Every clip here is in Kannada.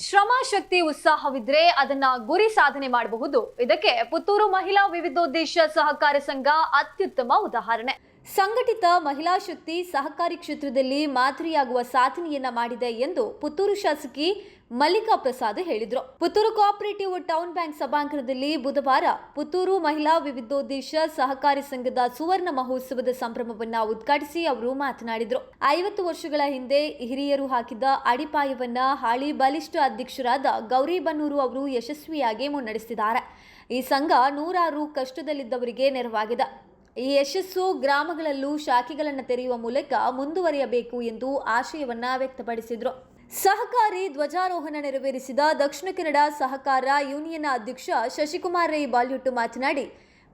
ಶ್ರಮ ಶಕ್ತಿ ಉತ್ಸಾಹವಿದ್ರೆ ಅದನ್ನ ಗುರಿ ಸಾಧನೆ ಮಾಡಬಹುದು. ಇದಕ್ಕೆ ಪುತ್ತೂರು ಮಹಿಳಾ ವಿವಿಧೋದ್ದೇಶ ಸಹಕಾರ ಸಂಘ ಅತ್ಯುತ್ತಮ ಉದಾಹರಣೆ. ಸಂಘಟಿತ ಮಹಿಳಾ ಶಕ್ತಿ ಸಹಕಾರಿ ಕ್ಷೇತ್ರದಲ್ಲಿ ಮಾದರಿಯಾಗುವ ಸಾಧನೆಯನ್ನ ಮಾಡಿದೆ ಎಂದು ಪುತ್ತೂರು ಶಾಸಕಿ ಮಲ್ಲಿಕಾ ಪ್ರಸಾದ್ ಹೇಳಿದರು. ಪುತ್ತೂರು ಕೋಆಪರೇಟಿವ್ ಟೌನ್ ಬ್ಯಾಂಕ್ ಸಭಾಂಗಣದಲ್ಲಿ ಬುಧವಾರ ಪುತ್ತೂರು ಮಹಿಳಾ ವಿವಿಧೋದ್ದೇಶ ಸಹಕಾರಿ ಸಂಘದ ಸುವರ್ಣ ಮಹೋತ್ಸವದ ಸಂಭ್ರಮವನ್ನ ಉದ್ಘಾಟಿಸಿ ಅವರು ಮಾತನಾಡಿದರು. ಐವತ್ತು ವರ್ಷಗಳ ಹಿಂದೆ ಹಿರಿಯರು ಹಾಕಿದ ಅಡಿಪಾಯವನ್ನ ಹಾಳಿ ಬಲಿಷ್ಠ ಅಧ್ಯಕ್ಷರಾದ ಗೌರಿಬನ್ನೂರು ಅವರು ಯಶಸ್ವಿಯಾಗಿ ಮುನ್ನಡೆಸಿದ್ದಾರೆ. ಈ ಸಂಘ ನೂರಾರು ಕಷ್ಟದಲ್ಲಿದ್ದವರಿಗೆ ನೆರವಾಗಿದೆ. ಈ ಯಶಸ್ಸು ಗ್ರಾಮಗಳಲ್ಲೂ ಶಾಖೆಗಳನ್ನು ತೆರೆಯುವ ಮೂಲಕ ಮುಂದುವರಿಯಬೇಕು ಎಂದು ಆಶಯವನ್ನ ವ್ಯಕ್ತಪಡಿಸಿದರು. ಸಹಕಾರಿ ಧ್ವಜಾರೋಹಣ ನೆರವೇರಿಸಿದ ದಕ್ಷಿಣ ಕನ್ನಡ ಸಹಕಾರ ಯೂನಿಯನ್ ಅಧ್ಯಕ್ಷ ಶಶಿಕುಮಾರ್ ರೈ ಬಾಲ್ಯುಟ್ಟು ಮಾತನಾಡಿ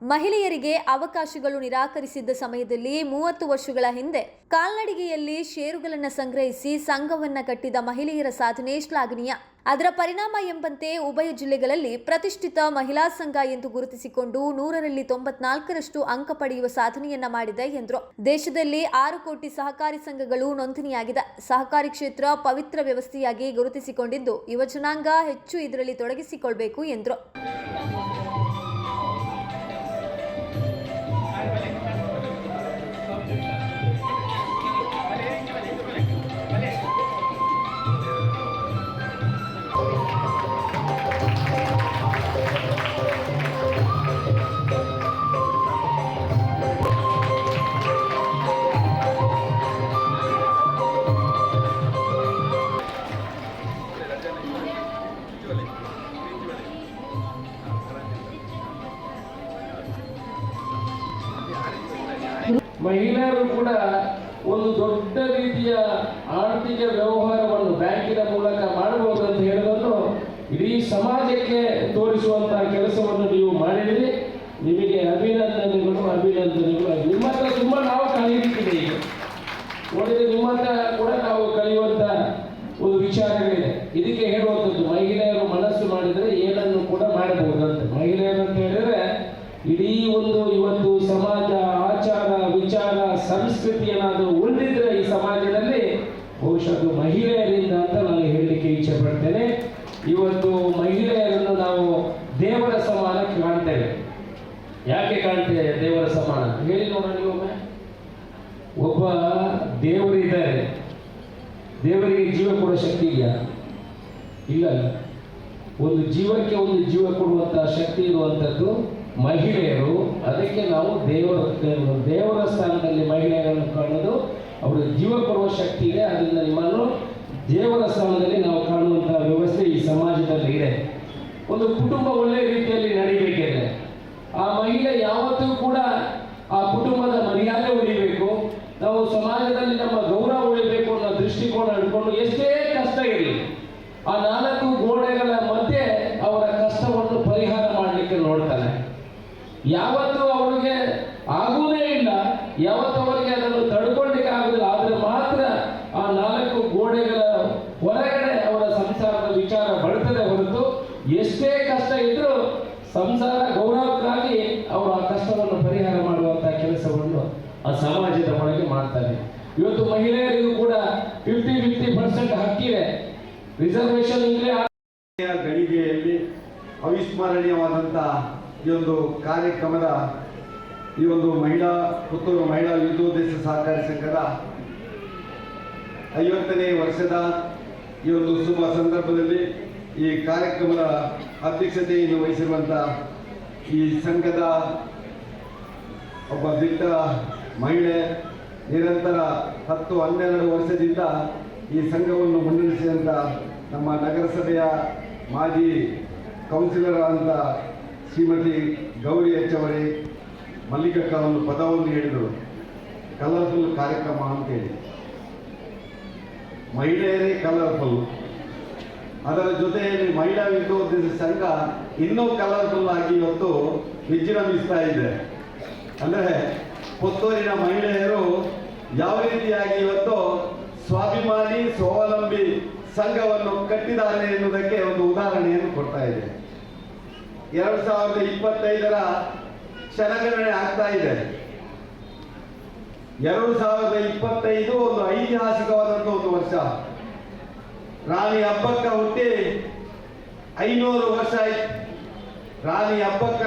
ಮಹಿಳೆಯರಿಗೆ ಅವಕಾಶಗಳು ನಿರಾಕರಿಸಿದ್ದ ಸಮಯದಲ್ಲಿ ಮೂವತ್ತು ವರ್ಷಗಳ ಹಿಂದೆ ಕಾಲ್ನಡಿಗೆಯಲ್ಲಿ ಷೇರುಗಳನ್ನು ಸಂಗ್ರಹಿಸಿ ಸಂಘವನ್ನ ಕಟ್ಟಿದ ಮಹಿಳೆಯರ ಸಾಧನೆ ಶ್ಲಾಘನೀಯ. ಅದರ ಪರಿಣಾಮ ಎಂಬಂತೆ ಉಭಯ ಜಿಲ್ಲೆಗಳಲ್ಲಿ ಪ್ರತಿಷ್ಠಿತ ಮಹಿಳಾ ಸಂಘ ಎಂದು ಗುರುತಿಸಿಕೊಂಡು ನೂರರಲ್ಲಿ ತೊಂಬತ್ನಾಲ್ಕರಷ್ಟು ಅಂಕ ಪಡೆಯುವ ಸಾಧನೆಯನ್ನ ಮಾಡಿದೆ ಎಂದರು. ದೇಶದಲ್ಲಿ ಆರು ಕೋಟಿ ಸಹಕಾರಿ ಸಂಘಗಳು ನೋಂದಣಿಯಾಗಿದೆ. ಸಹಕಾರಿ ಕ್ಷೇತ್ರ ಪವಿತ್ರ ವ್ಯವಸ್ಥೆಯಾಗಿ ಗುರುತಿಸಿಕೊಂಡಿದ್ದು, ಯುವ ಜನಾಂಗ ಹೆಚ್ಚು ಇದರಲ್ಲಿ ತೊಡಗಿಸಿಕೊಳ್ಬೇಕು ಎಂದರು. ಮಹಿಳೆಯರು ಕೂಡ ಒಂದು ದೊಡ್ಡ ರೀತಿಯ ಆರ್ಥಿಕ ವ್ಯವಹಾರವನ್ನು ಬ್ಯಾಂಕಿನ ಮೂಲಕ ಮಾಡಬಹುದು ಅಂತ ಹೇಳೋದನ್ನು ಇಡೀ ಸಮಾಜಕ್ಕೆ ತೋರಿಸುವಂತಹ ಕೆಲಸವನ್ನು ನೀವು ಮಾಡಿದ್ರಿ ನಿಮಗೆ ಅಭಿನಂದನೆಗಳು ಅಭಿನಂದನೆಗಳು ನಿಮ್ಮ ಹತ್ರ ತುಂಬ ನಾವು ಕಲಿಯಲಿಕ್ಕಿದೆ ಈಗ ನೋಡಿದ್ರೆ ನಿಮ್ಮ ಹತ್ರ ಕೂಡ ನಾವು ಕಲಿಯುವಂತ ಒಂದು ವಿಚಾರಗಳಿದೆ ಇದಕ್ಕೆ ಹೇಳುವಂಥದ್ದು, ಮಹಿಳೆಯರು ಮನಸ್ಸು ಮಾಡಿದರೆ ಏನನ್ನು ಕೂಡ ಮಾಡಬಹುದು ಅಂತ ಮಹಿಳೆಯರು ಅಂತ ಹೇಳಿದ್ರೆ, ಇಡೀ ಒಂದು ಇವತ್ತು ಸಮಾಜ, ಆಚಾರ, ವಿಚಾರ ಸಂಸ್ಕೃತಿಯನ್ನಾದರೂ ಉಳಿದಿದ್ರೆ ಈ ಸಮಾಜದಲ್ಲಿ, ಬಹುಶಃ ಮಹಿಳೆಯರಿಂದ ಅಂತ ನಾನು ಹೇಳಲಿಕ್ಕೆ ಇಚ್ಛೆ ಪಡ್ತೇನೆ. ಇವತ್ತು ಮಹಿಳೆಯರನ್ನು ನಾವು ದೇವರ ಸಮಾನ ಕಾಣ್ತೇವೆ. ಯಾಕೆ ಕಾಣ್ತೇವೆ ದೇವರ ಸಮಾನ? ಹೇಳಿ ನೋಡೋಣ ನೀವೊಮ್ಮೆ ಒಬ್ಬ ದೇವರಿದ್ದಾರೆ. ದೇವರಿಗೆ ಜೀವ ಕೊಡೋ ಶಕ್ತಿ ಇದೆಯಾ? ಇಲ್ಲ ಒಂದು ಜೀವಕ್ಕೆ ಒಂದು ಜೀವ ಕೊಡುವಂತಹ ಶಕ್ತಿ ಇರುವಂಥದ್ದು ಮಹಿಳೆಯರು. ಅದಕ್ಕೆ ನಾವು ದೇವರ ದೇವರ ಸ್ಥಾನದಲ್ಲಿ ಮಹಿಳೆಯರನ್ನು ಕಾಣೋದು. ಅವರು ಜೀವ ಕೊಡುವ ಶಕ್ತಿ ಇದೆ. ಅದರಿಂದ ನಿಮ್ಮನ್ನು ದೇವರ ಸ್ಥಾನದಲ್ಲಿ ನಾವು ಕಾಣುವಂತಹ ವ್ಯವಸ್ಥೆ ಈ ಸಮಾಜದಲ್ಲಿ ಇದೆ. ಒಂದು ಕುಟುಂಬ ಒಳ್ಳೆಯ ರೀತಿಯಲ್ಲಿ ನಡೀಬೇಕಿದೆ. ಆ ಮಹಿಳೆ ಯಾವತ್ತೂ ಕೂಡ ಆ ಕುಟುಂಬದ ಮರ್ಯಾದೆ ಉಳಿಬೇಕು. ನಾವು ಸಮಾಜದಲ್ಲಿ ನಮ್ಮ ಗೌರವ ಉಳಿಬೇಕು ಅನ್ನೋ ದೃಷ್ಟಿಕೋನ ಇಟ್ಕೊಂಡು ಎಷ್ಟೇ ಕಷ್ಟ ಇರಲಿ ಆ ನಾಲ್ಕು ಗೋಡೆಗಳ ಮಧ್ಯೆ ಅವರ ಕಷ್ಟವನ್ನು ಪರಿಹಾರ ಮಾಡಲಿಕ್ಕೆ ನೋಡ್ತಾನೆ. ಯಾವತ್ತೂ ಅವರಿಗೆ ಆಗುವುದೇ ಇಲ್ಲ. ಯಾವತ್ತು ಅವರಿಗೆ ಅದನ್ನು ತಡ್ಕೊಳ್ಳಿಕ್ಕೆ ಆಗುದಿಲ್ಲ ಆದರೆ ಮಾತ್ರ ಆ ನಾಲ್ಕು ಗೋಡೆಗಳ ಹೊರಗಡೆ ಅವರ ಸಂಸಾರದ ವಿಚಾರ ಬರ್ತದೆ ಹೊರತು ಎಷ್ಟೇ ಕಷ್ಟ ಇದ್ರೂ ಸಂಸಾರ ಗೌರವಕ್ಕಾಗಿ ಅವರು ಆ ಕಷ್ಟವನ್ನು ಪರಿಹಾರ ಮಾಡುವಂತಹ ಕೆಲಸವನ್ನು ಆ ಸಮಾಜದ ಒಳಗೆ ಮಾಡ್ತಾರೆ. ಇವತ್ತು ಮಹಿಳೆಯರಿಗೂ ಕೂಡ ಫಿಫ್ಟಿ ಫಿಫ್ಟಿ ಪರ್ಸೆಂಟ್ ಹಕ್ಕಿದೆ. ರಿಸರ್ವೇಶನ್ ಗಳಿಗೆಯಲ್ಲಿ ಅವಿಸ್ಮರಣೀಯವಾದಂತಹ ಈ ಒಂದು ಕಾರ್ಯಕ್ರಮದ ಈ ಒಂದು ಮಹಿಳಾ ಪುತ್ತೂರು ಮಹಿಳಾ ಯುದ್ಧೋದ್ದೇಶ ಸಹಕಾರಿ ಸಂಘದ ಐವತ್ತನೇ ವರ್ಷದ ಈ ಒಂದು ಶುಭ ಸಂದರ್ಭದಲ್ಲಿ ಈ ಕಾರ್ಯಕ್ರಮದ ಅಧ್ಯಕ್ಷತೆಯನ್ನು ವಹಿಸಿರುವಂಥ ಈ ಸಂಘದ ಒಬ್ಬ ದಿಟ್ಟ ಮಹಿಳೆ ನಿರಂತರ ಹತ್ತು ಹನ್ನೆರಡು ವರ್ಷದಿಂದ ಈ ಸಂಘವನ್ನು ಮುನ್ನಡೆಸಿದಂಥ ನಮ್ಮ ನಗರಸಭೆಯ ಮಾಜಿ ಕೌನ್ಸಿಲರ್ ಆದಂಥ ಶ್ರೀಮತಿ ಗೌರಿ ಹೆಚ್ಚವರಿ ಮಲ್ಲಿಕಕ್ಕ ಒಂದು ಪದವನ್ನು ಹೇಳಿದರು. ಕಲರ್ಫುಲ್ ಕಾರ್ಯಕ್ರಮ ಅಂತೇಳಿ. ಮಹಿಳೆಯರೇ ಕಲರ್ಫುಲ್ ಅದರ ಜೊತೆಯಲ್ಲಿ ಮಹಿಳಾ ವಿದ್ಯೋದ್ದೇಶ ಸಂಘ ಇನ್ನೂ ಕಲರ್ಫುಲ್ ಆಗಿ ಇವತ್ತು ವಿಜೃಂಭಿಸ್ತಾ ಇದೆ. ಅಂದರೆ ಪುತ್ತೂರಿನ ಮಹಿಳೆಯರು ಯಾವ ರೀತಿಯಾಗಿ ಇವತ್ತು ಸ್ವಾಭಿಮಾನಿ, ಸ್ವಾವಲಂಬಿ ಸಂಘವನ್ನು ಕಟ್ಟಿದ್ದಾರೆ ಎನ್ನುವುದಕ್ಕೆ ಒಂದು ಉದಾಹರಣೆಯನ್ನು ಕೊಡ್ತಾ ಇದೆ. ಎರಡ್ ಸಾವಿರದ ಇಪ್ಪತ್ತೈದರ ಕ್ಷಣಗಣನೆ ಆಗ್ತಾ ಇದೆ. ಎರಡು ಸಾವಿರದ ಇಪ್ಪತ್ತೈದು ಒಂದು ಐತಿಹಾಸಿಕವಾದಂಥ ಒಂದು ವರ್ಷ. ರಾಣಿ ಹಬ್ಬಕ್ಕ ಹುಟ್ಟಿ ಐನೂರು ವರ್ಷ ಆಯ್ತು. ರಾಣಿ ಹಬ್ಬಕ್ಕನ